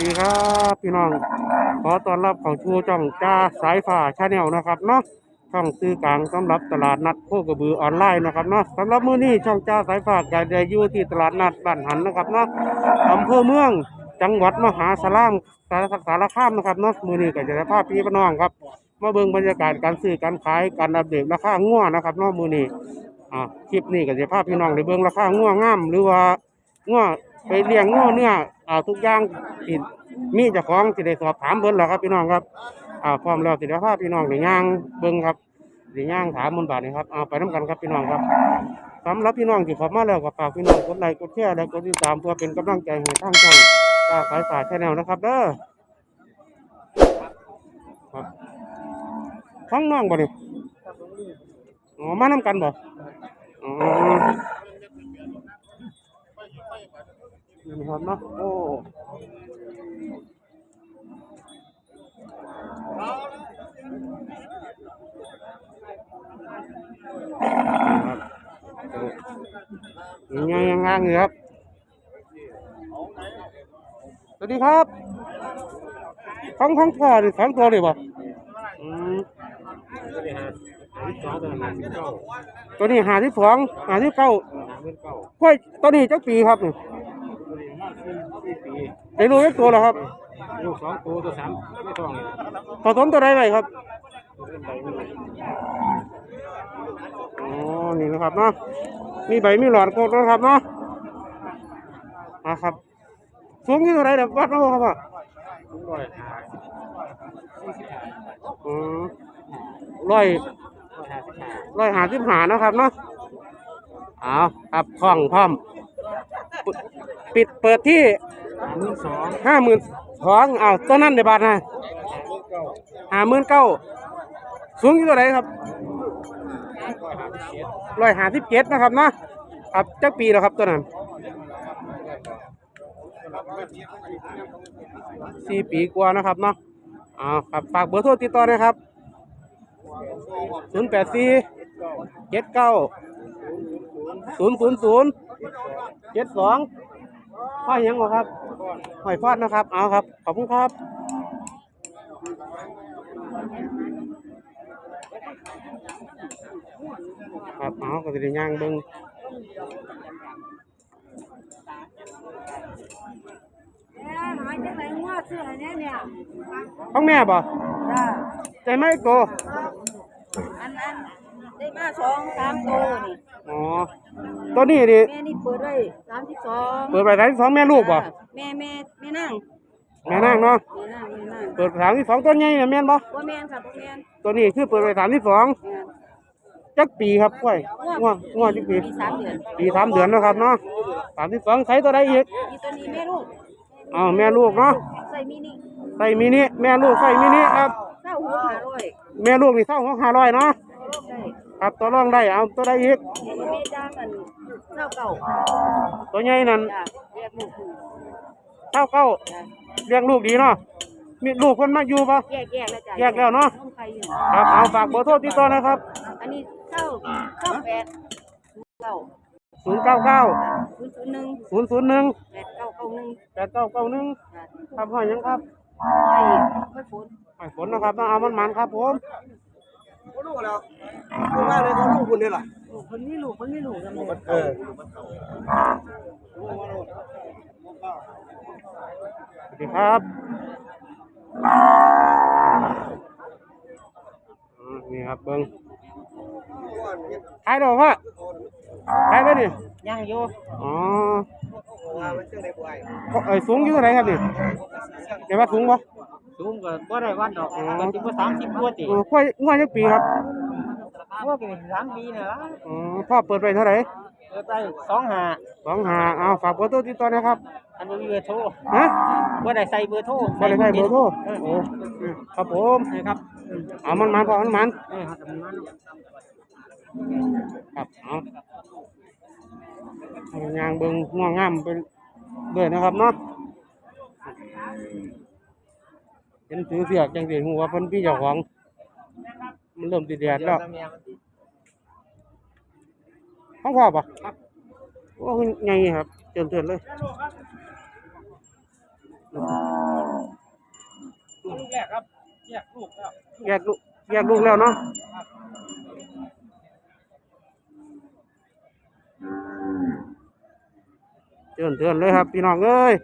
ดีครับพี่น้อง ขอต้อนรับเข้าชูช่องจ้าสายฟ้าชาแนลนะครับเนาะช่องซื้อกลางสำหรับตลาดนัดโคกระบือออนไลน์นะครับเนาะสำหรับมื้อนี้ช่องจ้าสายฟ้าก็ได้อยู่ที่ตลาดนัดบ้านหันนะครับเนาะอำเภอเมืองจังหวัดมหาสารคามสารสารคามนะครับเนาะมื้อนี้ก็จะได้พาพี่พี่น้องครับมาเบิ่งบรรยากาศการซื้อการขายการอัปเดตราคางัวนะครับเนาะมื้อนี้อ่าคลิปนี้ก็จะพาพพี่น้องได้เบิ่งราคางัวงาม หรือว่างัวไปเลี้ยงงัวเนื้อ อ่าทุกอย่างที่มีเจ้าของสิได้สอบถามเพิ่นแล้วครับพี่น้องครับอ่าพร้อมแล้วสิได้พาพี่น้องได้ย่างเบิ่งครับได้ย่างถามมนบาดนี้ครับเอาไปนํกันครับพี่น้องครับสำหรับพี่น้องที่เข้ามาแล้วก็ฝากพี่น้องกดไลค์กดแชร์และกดติดตามเพื่อเป็นกำลังใจให้ทางช่องจ้าสายฟ้าชาแนลนะครับเด้อครับข้างน้องบ่นี่อ๋อมาน้ำกันบ่อ๋อ นี่นะครับเนาะโอ้ครับยังไงยังไงอยู่ครับ สวัสดีครับของของพ่อนี่สองตัวเลยบ่อืมตัวนี้หาที่สองหาที่เก้ากล้วยตัวนี้จักปีครับนี่ ได้รู้จักตัวแล้วครับลูกสองตัวตัวสามไม่ต้องเลยผสมตัวใดไปครับอ๋อนี่นะครับเนาะมีใบมีหลอดกดนะครับเนาะมาครับสูงที่ตัวใดเดี๋ยววัดมาบ่ครับอะทุกร้อยหาสิบอืมร้อยร้อยหาสิบห้าร้อยหาสิบหานะครับเนาะเอาครับคล่องพร้อม ปิดปิดเปิดที่สาม หมื่นสองห้าหมื่นสองอ้าวตัวนั้นเดี๋ยวบาทนะเก้าห้าหมื่นเก้าสูงอยู่ตัวไหนครับร้อยหาสิบเจ็ดร้อยห้าสิบเจ็ดนะครับเนาะครับจักปีแล้วครับตัวนั้นสี่ปีกว่านะครับเนาะอ้าวครับฝากเบอร์โทรติดต่อนะครับศูนย์แปดสี่เจ็ดเก้าศูนย์ศูนย์ศูนย์เจ็ดสอง ห้อยหยังบ่ครับห้อยฟอดนะครับ เอาครับ ขอบคุณครับครับเอาก็จะได้ย่างเบิ่งแม่หายจังไหนงัวซื้อให้แน่เนี่ยของแม่บ่จ้าใจไหมโกอันอันได้มาสองสามตัวนี่ อ๋อ ตัวนี้ดิแม่นี่เปิดไว้สามสิบสองเปิดไปสามสองแม่ลูกบ่แม่แม่แม่นั่งแม่นางเนาะแม่นั่งแม่นั่งเปิดสามที่สองต้นใหญ่เนี่ยแม่นบ่ว่าแม่นค่ะพ่อแม่นตัวนี้คือเปิดไปสามที่สองแม่นจักปีครับกล้วยง่วงง่วงจักปีมีสามเดือนปีสามเดือนเนาะครับเนาะสามที่สองใช้ตัวใดอีกมีตัวนี้แม่ลูกอ้าวแม่ลูกเนาะใส่มินิใส่มินิแม่ลูกใส่มินิครับเศร้าหัวหาร้อยแม่ลูกนี่เท่าของห้าร้อยเนาะใช่ ครับตัวรองได้เอาตัวใดอีกแม่จ้างกันเศร้าเก่าตัวใหญ่นั่นจ้าแยกลูกเท่าเก้าจ้าเลี้ยงลูกดีเนาะมีลูกคนมาอยู่ปะ แยกแยกแล้วจ้าแยกแล้วเนาะน้องใครอยู่ครับเอาฝากเบอร์โทรติดต่อนะครับอันนี้เศร้าเศร้าแปดเก้าศูนย์เก้าเก้าศูนย์ศูนย์หนึ่งศูนย์ศูนย์หนึ่งแปดเก้าเก้าหนึ่งแปดเก้าเก้าหนึ่งครับห้อยหยังครับ ไม่ไม่ฝนห้อยฝนนะครับต้องเอามันมันครับผม ลูกแล้วลูกมาเลยเขาลูกคุณนี่แหละคนนี้ลูกคนนี้ลูกกันเลยเออสวัสดีครับอืมนี่ครับเบิ้งขายดอกพ่อขายไปดิยังอยู่อ๋อว่ามันเชื่อได้บ่อยเอ้ยสูงอยู่เท่าไหร่ครับนี่เดี๋ยวว่าสูงปะ สูงก็บ่ได้วันดอกมันถึงว่าสามสิบกว่าติเออค่อยง่ายจักปีครับพวกนี้สามปีเนี่ยละอ๋อพ่อเปิดไปเท่าไหร่เออได้สองหาสองหาเอาฝากเบอร์โทรติดต่อนะครับอันนี้เบอร์โทรฮะว่าได้ใส่เบอร์โทรบ่ได้ใช้เบอร์โทรโอ้ครับผมนะครับเอามันมันพอมันมันเออครับมันครับเอาเอายางเบิ่งง่วงงามไปเรื่อยนะครับเนาะ เห็นถือเสียกจังสิหัวาเพิ่นพี่เจ้าของ มันเริ่มติดแดดแล้วห้องพ่อปะครับโอ้ยไงครับเตือนเตือนๆเลยลูกแรกครับแยกลูกแล้วแยกลูกแยกลูกแล้วเนาะเตือนเตือนเลยครับ พี่น้องเอ้ย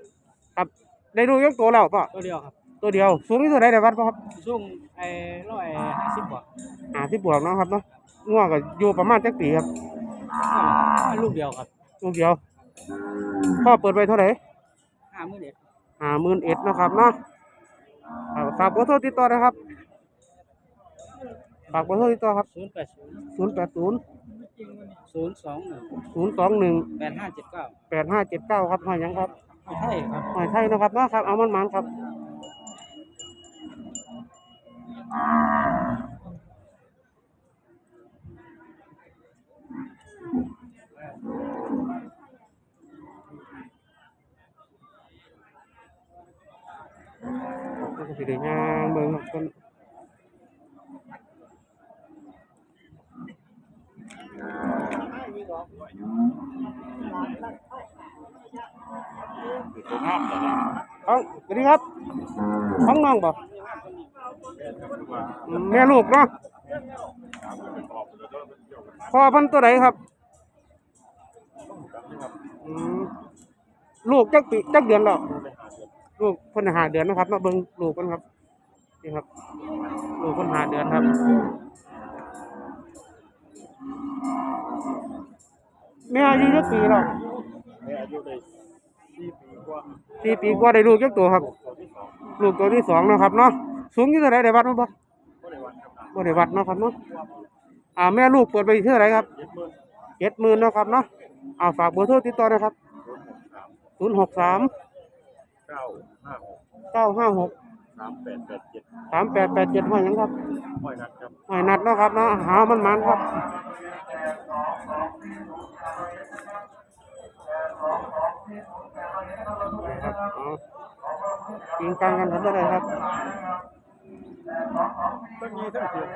ครับ ได้ดูยกตัวแล้วป่ะตัวเดียวครับ ตัวเดียวสูงที่สุดได้ในวัดป่ะครับช่วงไอ้ร้อยห้าสิบกว่าอ่าที่บวกเนาะครับเนาะง่วงก็อยู่ประมาณจักปีครับลูกเดียวครับลูกเดียวพ่อเปิดไปเท่าไหร่ห้าหมื่นเอ็ดห้าหมื่นเอ็ดนาะครับเนาะอ่าฝากเบอร์โทรติดต่อนะครับฝากเบอร์โทรติดต่อครับศูนย์แปดศูนย์ศูนย์แปดศูนย์ศูนย์สองหนึ่งศูนย์สองหนึ่งแปดห้าเจ็ดเก้าแปดห้าเจ็ดเก้าครับหอยหยังครับไม่ใช่ครับหอยไทยนะครับเนาะครับเอามันมันครับ ก็สิได้ย่างเบิ่งครับ แม่ลูกเนาะพ่อเพันตัวไหนครับลูกจักปีจักเดือนแล้วลูกเพิ่นหาเดือนนะครับมาเบิ่งลูกกันครับนี่ครับ ลูกเพิ่นหาเดือนครับแม่อายุจักปีแล้วแม่อายุได้ สี่ปีกว่าได้ลูกจักตัวครับ ลูกตัวที่สองนะครับเนาะสูงยู่เท่าไร่ได้วัดมั้ยบ่บ่ได้วัดเนาะครับเนาะอ่าแม่ลูกเปิดไปเท่าไรครับเจ็ดหมื่นนะครับเนาะอ่าฝากเบอร์โทรติดต่อนะครับศูนย์หกสามเก้าห้าหกเก้าห้าหกสามแปดแปดเจ็ดสามแปดแปดเจ็ดห้อยยังครับห้อยนัดครับห้อยนัดเนาะครับเนาะหามันมันครับ เอากินกลางกันทำได้เลยครับต้นยีต้นเขียว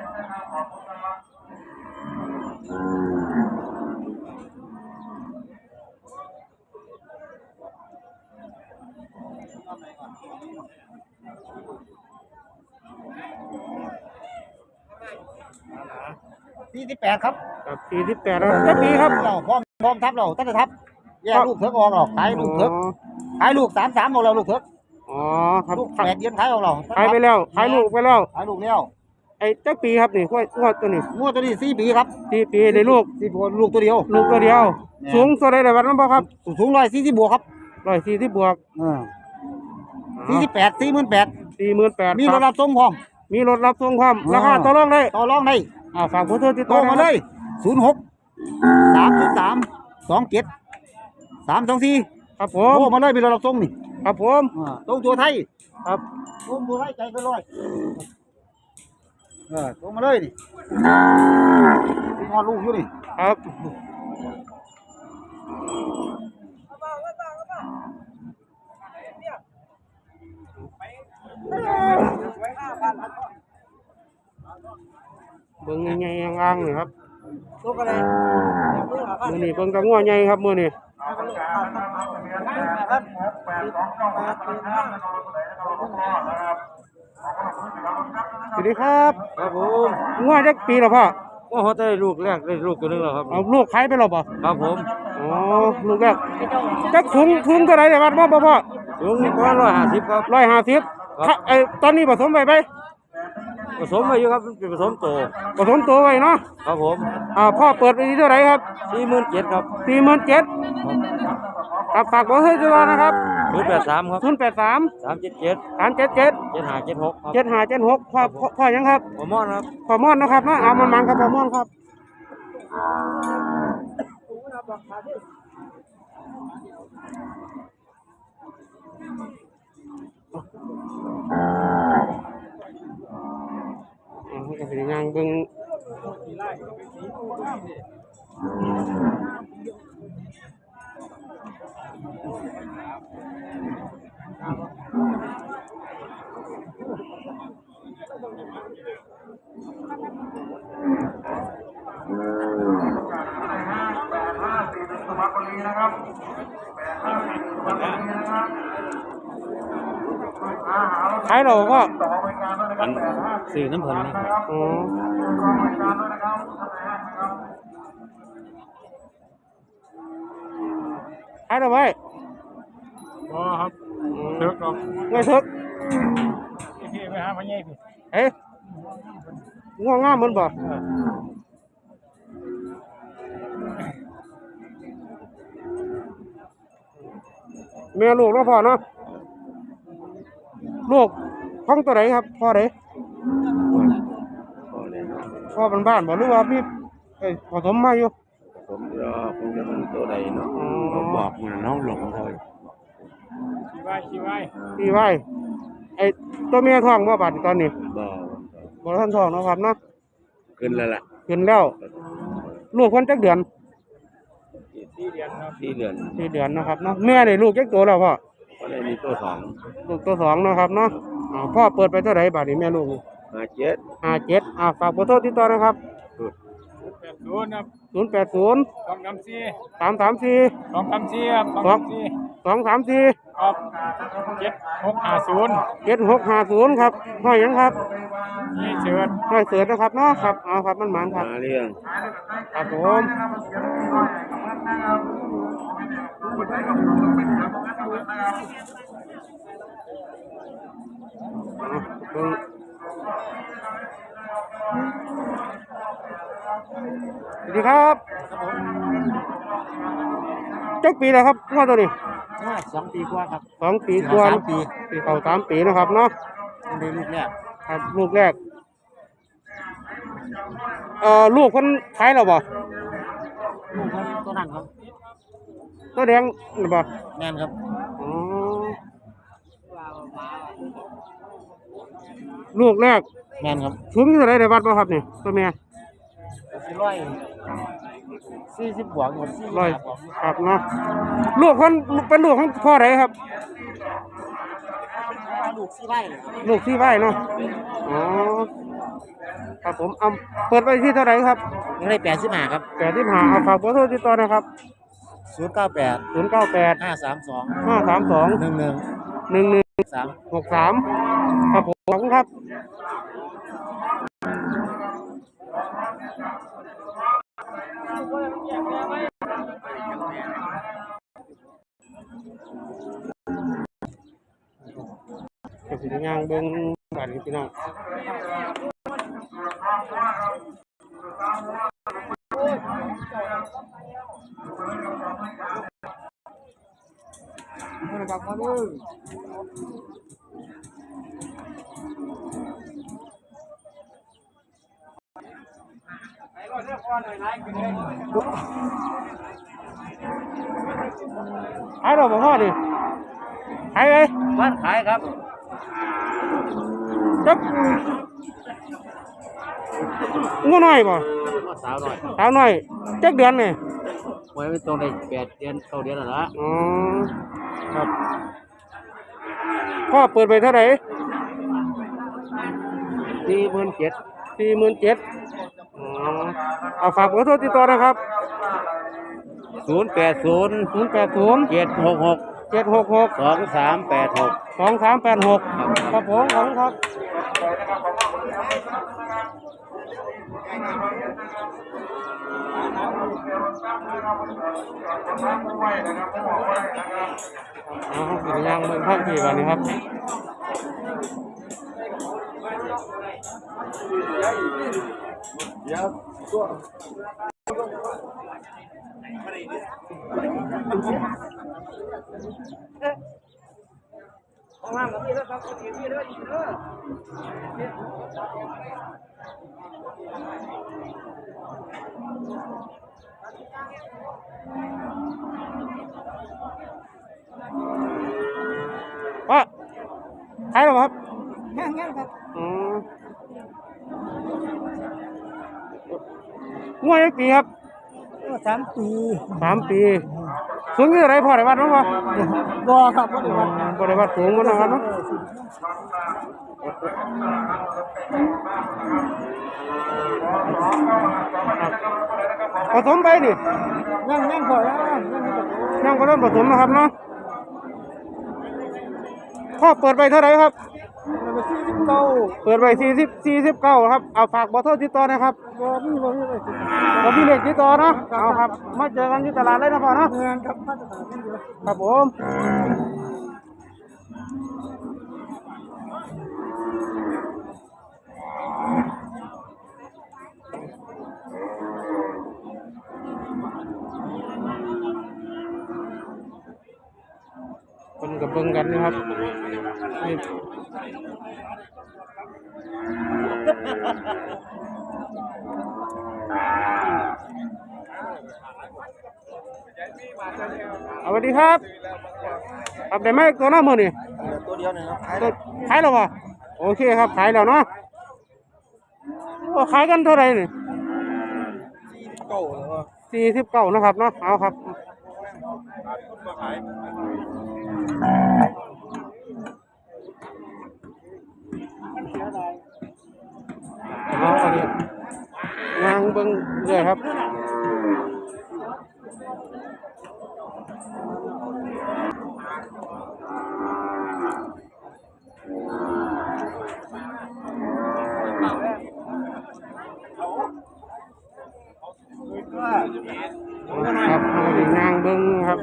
สี่สิบแปดครับครับสี่สิบแปดแล้วจะปีครับเราพร้อมพร้อมทับเราตั้งแต่ทับแยกลูกเถิกออกเราขายลูกเถิกอ๋อ ขายลูกสามสามออกเราลูกเถิกอ๋อครับลูกแปดเดือนขายออกเราขายไปแล้วขายลูกไปแล้วขายลูกแล้วไอ้จักปีครับนี่กล้วยงวดตัวนี้งวดตัวนี้สี่ปีครับสี่ปีได้ลูกสี่ปีลูกตัวเดียว ลูกตัวเดียว สูงตัวใดได้บัดนั้นบ่ครับ สูงร้อยสี่สิบบวกครับร้อยสี่สิบบวกสี่สิบแปดสี่หมื่นแปดสี่หมื่นแปดมีรถรับส่งพร้อมมีรถรับส่งความอ๋อราคาต่อรองได้ต่อรองได้อ่าฝากผู้โทรติดโทต่รอมาเลยศูนย์หกสามศูนย์สามสองเจ็ดสามสองสี่ ครับผโทมรมาเลยมีรถรับส่งนี่ครับผมอ่าตรงตัวไทยครับตรงตัวไทยใจก็ร้อยเออตรงมาเลยนี่มีงอลูกอยู่นี่ครับเบิ่งใหญ่ๆอ่างๆนี่ครับลูกอะไรลูกอะไรมื้อนี้เบิ่งตะงัวใหญ่ครับมื้อนี้ครับ สวัสดีครับครับผมงัวจักปีแล้วพ่อก็เขาได้ลูกแรกได้ลูกตัวนึงแล้วครับเอาลูกขายไปแล้วบ่ครับผมอ๋อลูกแรกจักถุงถุงเท่าไหร่ได้บัดบ่บ่พ่อสูงนี่ประมาณร้อยห้าสิบครับ150ถ้าไอ้ตอนนี้ผสมไว้ไปผสมมาอยู่ครับเป็นผสมโตผสมตัวไว้เนาะครับผมอ่าพ่อเปิดไปที่เท่าไหร่ครับสี่หมื่นเจ็ดครับ47,000ครับฝากเบอร์ให้ด้วยนะครับ ศูนย์แปดสามครับศูนย์แปดสามสามเจ็ดเจ็ดสามเจ็ดเจ็ดเจ็ดห้าเจ็ดหกเจ็ดห้าเจ็ดหกพอพอยังครับพอมอนครับพอมอนนะครับเนาะเอามันมันครับพอมอนครับก็เป็นงานเบิ้ง นะครับายโลก็มันสื่อน้ำผลนะครับโอ้ขอยไม้ กครับไม่ทึกพี่ไปหาพ่อใหญ่พี่เอ๊ะง่วงง่ามมันบ่แม่ลูกเนาะพ่อเนาะลูกห้องตัวไหนครับพ่อไหนพ่อเป็นบ้านบ่หรือว่าพี่เอ้ยผสมมาอยู่ผมรอผมจะมันตัวใดเนาะอ๋ผมอบอกมันน้องหลงเขา ชี้ไว้ชี้ไว้พี่ไว้ไอ้ตัวเมียท้องบ่บาดนี้ตอนนี้บ่บ่ทันท้องเนาะครับเนาะขึ้นแล้วล่ะขึ้นแล้ว ลูกคนจักเดือนสี่เดือนครับสี่เดือนสี่เดือนนะครับเนาะแม่นี่ลูกจักตัวแล้วพ่อก็เลยมีตัวสองลูกตัวสองเนาะครับเนาะอ่าพ่อเปิดไปเท่าไหร่บาทนี้แม่ลูกนี่ห้าเจ็ดห้าเจ็ดอ่าฝากเบอร์โทรติดต่อนะครับแปด ศูนย์ครับศูนย์แปดศูนย์สองสามสี่สามสามสี่สองสามสี่ครับสองสองสามสี่ครับเจ็ดหกห้าศูนย์เจ็ดหกห้าศูนย์ครับห้อยหยังครับยี่เชิญห้อยเสือนะครับเนาะครับเอาครับมันหมานครับมาเรื่องครับผมเอาเบิ่ง สวัสดีครับจักปีแล้วครับงวดตัวนี้สองปีกว่าครับสองปีกว่าสามปีปีเขาสามปีนะครับเนาะมันได้ลูกแรกครับลูกแรกเอ่อลูกคนขายเราบ่ลูกเขาตัวนั้นครับตัวแดงหรือบ่แม่นครับอ๋อลูกแรกแม่นครับสูงอยู่เท่าไหรได้วัดบ่ครับนี่ตัวเมียสี่ ร้อยสี่สิบบวกหมดสี่ร้อยบวกครับเนาะลูกคนเป็นลูกของพ่อไหนครับ ลูกสี่ไร่เลยครับลูกที่ไว้เนาะอ๋อครับผมเอาเปิดไปที่เท่าไหร่ครับยังได้แปดสิบห้าครับแปดที่หาเอาฝากเบอร์โทรติดต่อนะครับศูนย์เก้าแปดศูนย์เก้าแปดห้าสามสองห้าสามสองหนึ่งหนึ่งหนึ่งหนึ่งสามหกสามครับผมขอบคุณครับ ก็สิได้ย่างเบิ่งบ้านนี้พี่น้อง ขายเราบ่พ่อดิขายเลยบ้านขายครับจักงูน้อยบ่สาวหน่อยสาวน้อยจักเดือนนี่ไว้ไม่ตรงได้แปดเดือนเก้าเดือนแล้วละอ๋อครับพ่อเปิดไปเท่าไหร่สี่หมื่นเจ็ดสี่หมื่นเจ็ดอ๋อ เอาฝากเบอร์โทรติดต่อนะครับ ศูนย์แปดศูนย์ศูนย์แปดศูนย์เจ็ดหกหกเจ็ดหกหกสองสามแปดหกสองสามแปดหกครับผมขอบคุณครับอ๋อเป็นยังเมืองท่องที่วันนี้ครับ ของน้ำกับพี่แล้วครับพี่พี่เด้อพี่เด้อว่าขายหรอครับแห้งๆครับอืม งวดอีกปีครับสามปีสามปี สูงอยู่เท่าไหรพ่อได้วัดมั้งพ่อบ่ครับบ่ได้วัดบ่ได้วัดสูงมั้งนะครับเนาะผสมไปดิยังยังพอยังยังยังก็เริ่มผสมนะครับเนาะพ่อเปิดไปเท่าไหร่ครับ มันไปที่เก้าเปิดไปสี่สิบสี่สิบเก้าครับ เอาฝากเบอร์โทรติดต่อนะครับบ่มีบ่มีอะไรสิผมพี่เล็กติดต่อเนาะ เอาครับ มาเจอกันที่ตลาดเลยนะพ่อเนาะ เงินครับมาตรฐานนี่เดียว ครับผม บิ่งกันนะครับนี่เอาสวัสดีครับครับได้ไหมตัวหน้ามือนี่ตัวเดียวหนึ่งครับตัวขายแล้ววะโอเคครับขายแล้วเนาะโอ้ขายกันเท่าไหร่นี่เก้าแล้วก็สี่สิบเก้านะครับเนาะเอาครับ เอาอันนี้ยางเบิ้งเรื่อยครับครับเอางเบิ้งครับ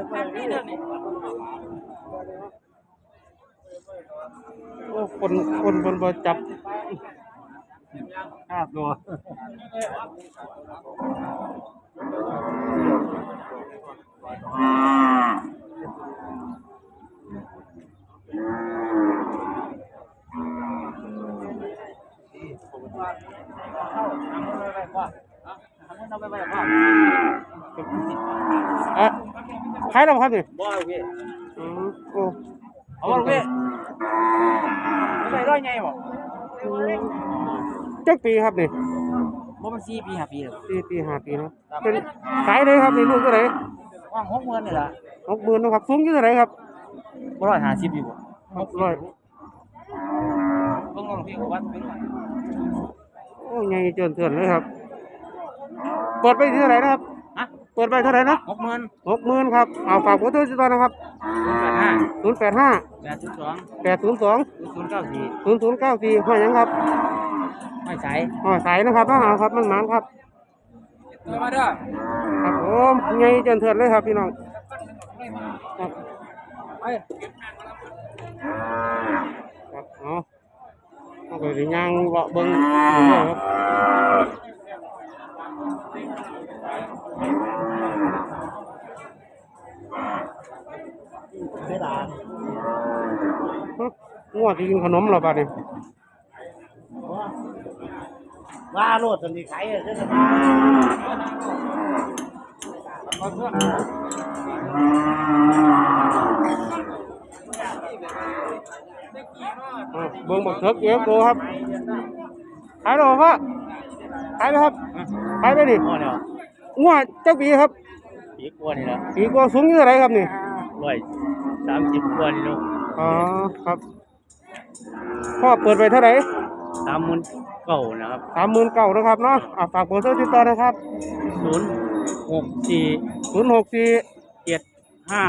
โอ้คนคนบนบจับ ห้าตัวอะขายแล้วครับนี่บ่เอาพี่อืมโอ้เอาบ่พี่ใส่ร้อยไงบ่เจ็ดปีครับนี่บ่มันสี่ปีห้าปีแล้วปีปีห้าปีเนาะเป็นขายเลยครับนี่ลูกเท่าไหร่ว่างหกหมื่นนี่ล่ะหกหมื่นนะครับสูงอยู่เท่าไหร่ครับบ่ร้อยห้าสิบอยู่บ่หกร้อยเบิ่งลองพี่วัดเป็นโอ้ยใหญ่เจินเถื่อนเลยครับเปิดไปที่เท่าไหร่นะครับฮะเปิดไปเท่าไหร่นะหกหมื่นหกหมื่นครับเอาฝากขอโทษติดต่อนะครับศูนย์แปดห้าศูนย์แปดห้าแปดสิบสองแปดศูนย์สองศูนย์เก้าสี่ศูนย์ศูนย์เก้าสี่ห้อยหยังครับ ไม่ใส่ห้อยสายนะครับต้องเอาครับมันหมานครับเดินมาเด้อครับผมใหญ่เจินเถื่อนเลยครับพี่น้องครับไปครับเอาเอาไปสิย่างเลาะเบิ้งอยู่เรื่อยครับฮึงัวที่กินขนมเหราบ้านี่ ว่าโลดสันติไข่เด้อเอาเบิ้งบักเถิกเอฟโลครับขายแล้วบ่พ่อขายไหมครับขายไปดิพอแล้วงัวเจ้าปีครับปีกว่านี่แล้วปีกว่าสูงยู่เท่าไรครับนี่ร้อยสามสิบกว่านี่เนาะอ๋อครับพ่อเปิดไปเท่าไหร่ สามหมื่นเก่านะครับสามหมื่นเก้านะครับเนาะอะฝากเบอร์โทรติดต่อนะครับศูนย์หกสี่ศูนย์หกสี่เจ็ดห้า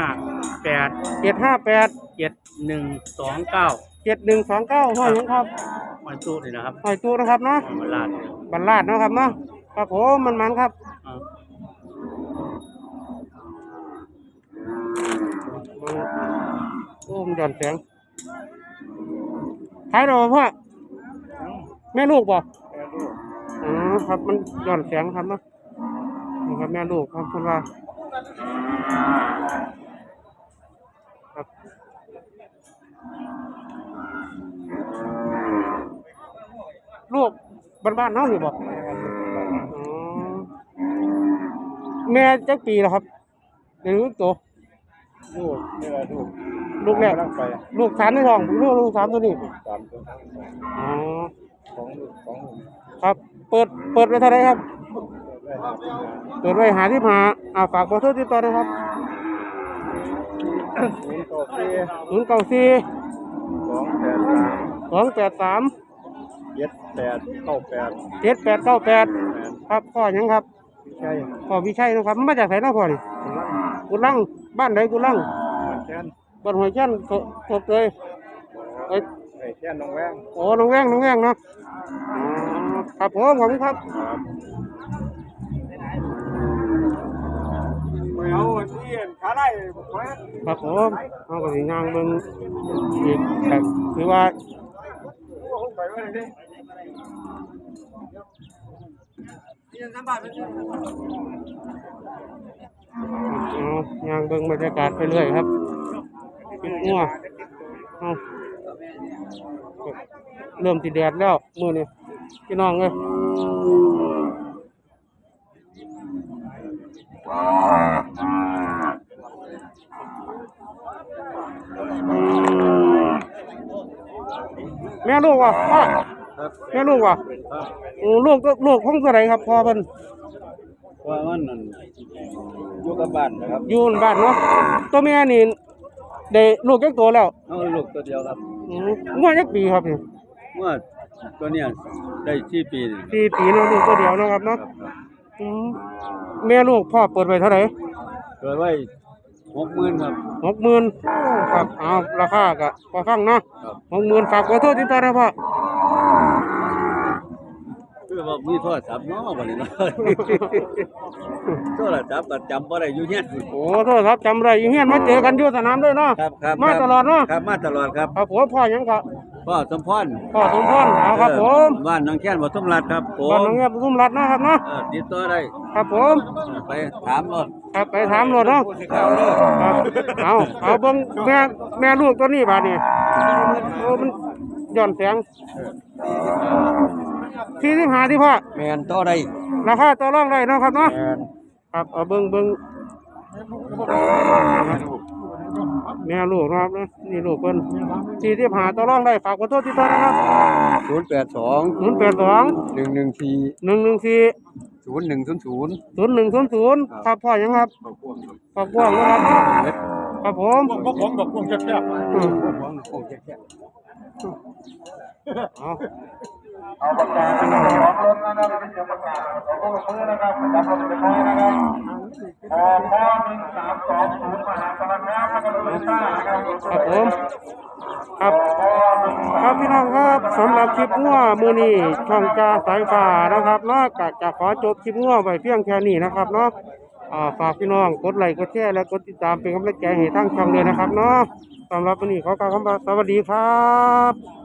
แปดเจ็ดห้าแปดเจ็ดหนึ่งสองเก้าเจ็ดหนึ่งสองเก้าห้อยหยังครับมันตู้เลยนะครับห้อยตู้นะครับเนาะมันลาดบรรลาดเนาะครับเนาะครับผมมันมันครับ อ่า โอ้มนหย่อนแสงขายเราพ่อ แม่ลูกบ่อ๋อครับมันหย่อนแสงครับเนาะนี่ครับแม่ลูกครับคุณว่าครับลูกบ้านๆเนาะนี่บ่อ๋อแม่จักปีแล้วครับเดี๋ยวลูกโตลูกนี่แหละลูกลูกแรกกำลังไปลูกสามในท้องลูกลูกสามตัวนี้สามตัวอ๋อ สองลูกสองลูกครับ เปิดเปิดไว้เท่าไหรครับได้ห้าสิบห้าเปิดไว้หาที่หาอ่าฝากเบอร์โทรติดต่อนะครับศูนย์ต่อสี่ศูนย์เก้าสี่สองแปดสามสองแปดสามเจ็ดแปดเก้าแปดเจ็ดแปดเก้าแปดแปดครับพ่อหยังครับใช่พ่อวิชัยนะครับมันมาจากไหนนะพ่อนี่กุลังบ้านไหนกุลังแค่นบ้านหอยเช่นสสดเลยบเอ้ยไอ้ แค่นน้องแวงโอ้น้องแว่งน้องแว่งเนาะอ๋อครับผมขอบคุณครับเอาที่เห็นขาไล่ครับผมเอาก็สิย่างเบิ่งอีกครับคือว่าเอายางเบิ่งบรรยากาศไปเรื่อยครับคิดงัวเอา เริ่มติแดดแล้วมื้อนี้พี่น้องเอ้ยแม่ลูกว่ะพ่อแม่ลูกว่ะโอ้ลูกก็ลูกของเท่าไหร่ครับพ่อเพิ่นว่ามันนั่นอยู่กับบ้านนะครับอยู่บ้านเนาะตัวแม่นี่ ได้ลูกจักตัวแล้วเอาลูกตัวเดียวครับอืมงวดจักปีครับนี่เมื่อตัวเนี้ยได้สี่ปีนี่สี่ปีเนาะลูกตัวเดียวเนาะครับเนาะอืมแม่ลูกพ่อเปิดไว้เท่าไหร่เกิดไว้หกหมื่นครับ หกหมื่นครับเอาราคาก็พอฟังเนาะครับ หกหมื่นฝากขอโทษติดต่อนะพ่อ คือว่ามีโทรศัพท์เนาะบัดนี้เนาะ โทรศัพท์ก็จำบ่ได้อยู่เฮียนโอ้โทษครับจำได้อยู่เฮียนมาเจอกันอยู่สนามด้วยเนาะ ครับครับมาตลอดเนาะ ครับมาตลอดครับครับผมพ่อหยังก็พ่อสมพรพ่อสมพรเอาครับผมบ้านน้องแค้นบ่ทุ่มรัดครับผบ้านมหนองเงียบปทุมรัฐเนาะครับเนาะ เออติดต่อได้ครับผม ไปถามรถครับไปถามรถเนาะ ผู้สิข่าวเด้อครับเอาเอาเบิ่งแม่แม่ลูกตัวนี้บาดนี้โอ้มันย้อนแสง สี่สิบห้าที่พ่อแม่นต่อได้ราคาต่อรองได้เนาะครับเนาะแม่นครับเอาเบิ่งเบิ่งแม่ลูกนะครับเนาะนี่ลูกเพิ่นสี่สิบห้าต่อรองได้ฝากขอโทษที่ต่อนะครับ082ศูนย์แปดสอง114หนึ่งหนึ่งสี่0100ศูนย์หนึ่งศูนย์ศูนย์ครับพ่อยังครับขอบคุณนะครับครับผมพวกผมบอกพวกแคบอืมเอา เอาปากกานะครับของรถนะครับเป็นเสียงประกาศของรถมือนะครับประจำรถเป็นน้อยนะครับพอพอหนึ่งสามสองศูนย์มหาสารคามนะครับรถไฟนะครับครับผมครับครับพี่น้องครับสำหรับคลิปงัวมือนี้ช่องจาสายฟ้านะครับเนาะก็จะขอจบคลิปงัวไว้เพียงแค่นี้นะครับเนาะฝากพี่น้องกดไลค์กดแชร์และกดติดตามเป็นกำลังใจให้ทั้งช่องเลยนะครับเนาะสำหรับวันนี้ขอกล่าวคำว่าสวัสดีครับ